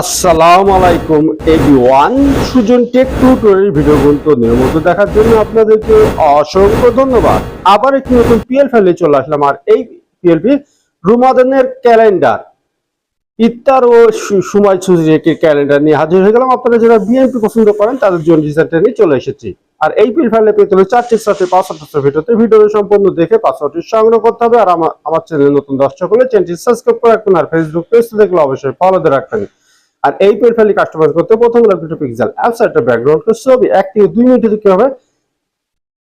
আসসালামু আলাইকুম everyone. Sujan tech tutorial video গুলো নিয়মিত দেখার জন্য আপনাদেরকে অসংখ্য ধন্যবাদ। আবার একটি নতুন পিএল ফাইলে চলে আসলাম, আর এই পিএলপি রুমাদানের ক্যালেন্ডার। ইফতার ও সু- সময় ছুটি রেখে ক্যালেন্ডার নিয়ে হাজির হয়ে গেলাম। আপনারা যারা বিএনপি পছন্দ করেন, তাদের জন্য ডিজাইনটা নিয়ে চলে এসেছি। আর এই পিএল ফাইলে পেতে হলে চারটির সাথে পাসওয়ার্ড ভিডিওতে। ভিডিও সম্পূর্ণ দেখে পাসওয়ার্ডটি সংগ্রহ করতে হবে। আর আমার চ্যানেল নতুন দর্শক হলে চ্যানেলটি সাবস্ক্রাইব করে রাখবেন। আর ফেসবুক পেজ দেখলে অবশ্যই ফলো দিয়ে রাখবেন। আর এই প্রোফাইল কাস্টমাইজ করতে প্রথম লাগবে একটু পিক্সেল অ্যাপস একটা ব্যাকগ্রাউন্ড ছবি এক থেকে দুই মিনিটে কি হবে?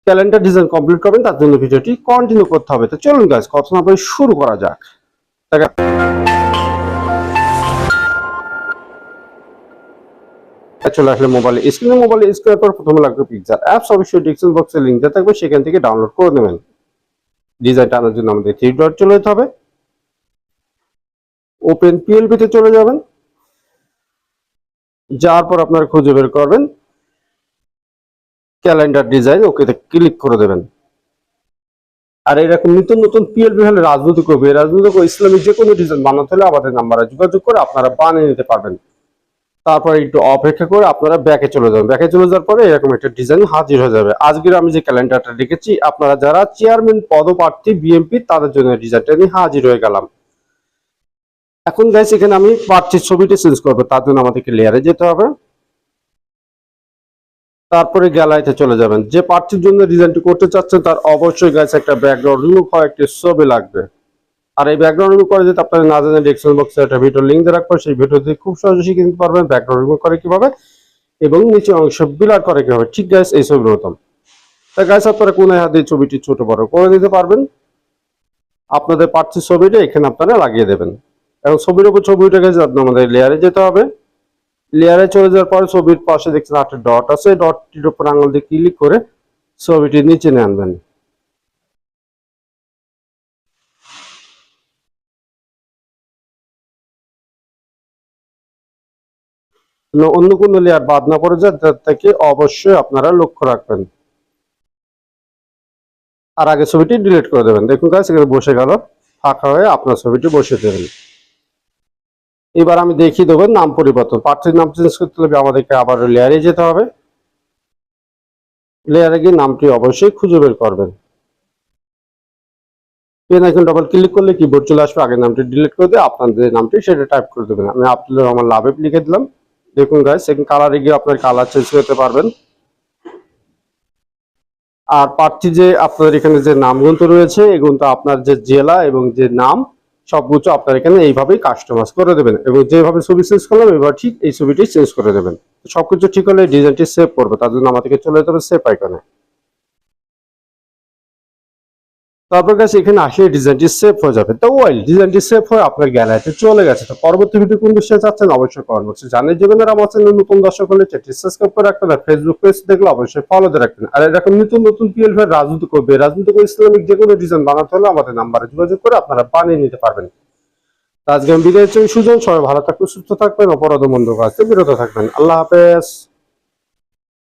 ক্যালেন্ডার ডিজাইন কমপ্লিট করবেন, তার জন্য ভিডিওটি কন্টিনিউ করতে হবে। তো চলুন গাইস কথা না শুরু করা যাক। চলে আসলে মোবাইলে স্ক্রিনে মোবাইলে স্ক্রিনের পর প্রথমে লাগবে পিক্সেল অ্যাপস অবশ্যই ডিসক্রিপশন বক্সে লিঙ্ক দেওয়া থাকবে, সেখান থেকে ডাউনলোড করে নেবেন। ডিজাইনটা আনার জন্য আমাদের থ্রি ডট চলে যেতে হবে। ওপেন পিএলপি তে চলে যাবেন। যাওয়ার পর আপনারা খুঁজে বের করবেন। ক্যালেন্ডার ডিজাইন ওকেতে ক্লিক করে দেবেন। আর এরকম নতুন নতুন পিএলপি হলে রাজনৈতিক কবি রাজনৈতিক ও ইসলামিক যে কোনো ডিজাইন বানাতে হলে আমাদের নাম্বারে যোগাযোগ করে আপনারা বানিয়ে নিতে পারবেন। তারপরে একটু অপেক্ষা করে আপনারা ব্যাকে চলে যাবেন। ব্যাকে চলে যাওয়ার পরে এরকম একটা ডিজাইন হাজির হয়ে যাবে। আজকের আমি যে ক্যালেন্ডারটা রেখেছি আপনারা যারা চেয়ারম্যান পদপ্রার্থী বিএমপি তাদের জন্য ডিজাইনটা নিয়ে হাজির হয়ে গেলাম। এখন গাইস এখানে আমি প্রার্থীর ছবিটি চেঞ্জ করব, তার জন্য আমাদেরকে লেয়ারে যেতে হবে। তারপরে গ্যালারিতে চলে যাবেন। যে পার্টির জন্য ডিজাইনটি করতে চাচ্ছেন, তার অবশ্যই গাইস একটা ব্যাকগ্রাউন্ড রিমুভ হয় একটি ছবি লাগবে। আর এই ব্যাকগ্রাউন্ড রিমুভ করে যেতে আপনারা না জানেন ডিসক্রিপশন বক্সে একটা ভিডিও লিঙ্ক দিয়ে রাখব, সেই ভিডিওতে খুব সহজে শিখে নিতে পারবেন ব্যাকগ্রাউন্ড রিমুভ করে কীভাবে এবং নিচে অংশ বিলার করে কীভাবে। ঠিক গাইস এই ছবির মতন। তা গাইস আপনারা কোন হাত দিয়ে ছবিটি ছোট বড় করে দিতে পারবেন? আপনাদের প্রার্থীর ছবিটা এখানে আপনারা লাগিয়ে দেবেন। এবং ছবির উপর ছবি গেছে আপনার আমাদের লেয়ারে যেতে হবে। লেয়ারে চলে যাওয়ার পরে ছবির পাশে দেখছেন একটা ডট আছে। ডটটির উপর আঙুল দিয়ে ক্লিক করে ছবিটি নিচে নিয়ে আনবেন। অন্য কোনো লেয়ার বাদ না পড়ে যায়, তার থেকে অবশ্যই আপনারা লক্ষ্য রাখবেন। আর আগে ছবিটি ডিলিট করে দেবেন। দেখুন এখানে বসে গেল। ফাঁকা হয়ে আপনার ছবিটি বসে দেবেন। এবার আমি দেখিয়ে দেবো নাম পরিবর্তন। প্রার্থীর নাম চেঞ্জ করতে হলে আমাদেরকে আবার লেয়ারে যেতে হবে। লেয়ারে গিয়ে নামটি অবশ্যই খুঁজে বের করবেন। পেন আইকন ডবল ক্লিক করলে কিবোর্ড চলে আসবে আগের নামটি ডিলিট করে দিয়ে আপনাদের নামটি সেটা টাইপ করে দেবেন। আমি আব্দুল রহমান লাভেব লিখে দিলাম। দেখুন গাইস সেকেন্ড কালারে গিয়ে আপনার কালার চেঞ্জ করতে পারবেন। আর প্রার্থী যে আপনাদের এখানে যে নামগুলো রয়েছে, এগুলো আপনার যে জেলা এবং যে নাম সবকিছু আপনার এখানে এইভাবেই কাস্টমাইজ করে দেবেন। এবং যেভাবে ছবি চেঞ্জ করলাম, এবার ঠিক এই ছবিটি চেঞ্জ করে দেবেন। সবকিছু ঠিক হলে ডিজাইনটি সেভ করবে, তার জন্য আমাদেরকে চলে যেতে হবে সেভ আইকনে তারপর কাছে এখানে আসলে ডিজাইনটি সেভ হয়ে যাবে। তো ওয়েল ডিজাইনটি সেভ হয়ে আপনার গ্যালারিতে চলে গেছে। তো পরবর্তী ভিডিও কোন বিষয়ে চাচ্ছেন অবশ্যই কমেন্ট বক্সে জানিয়ে দেবেন। আর আমার চ্যানেল নতুন দর্শক হলে চ্যানেলটি সাবস্ক্রাইব করে রাখবেন। আর ফেসবুক পেজ দেখলে অবশ্যই ফলো দিয়ে রাখবেন। আর এরকম নতুন নতুন পিএল ভাই রাজনীতি করবে রাজনীতি করে ইসলামিক যে কোনো ডিজাইন বানাতে হলে আমাদের নাম্বারে যোগাযোগ করে আপনারা বানিয়ে নিতে পারবেন। তো আজকে আমি বিদায় চাই সুজন, সবাই ভালো থাকবেন, সুস্থ থাকবেন, অপরাধ মন্দ কাজ বিরত থাকবেন। আল্লাহ হাফেজ।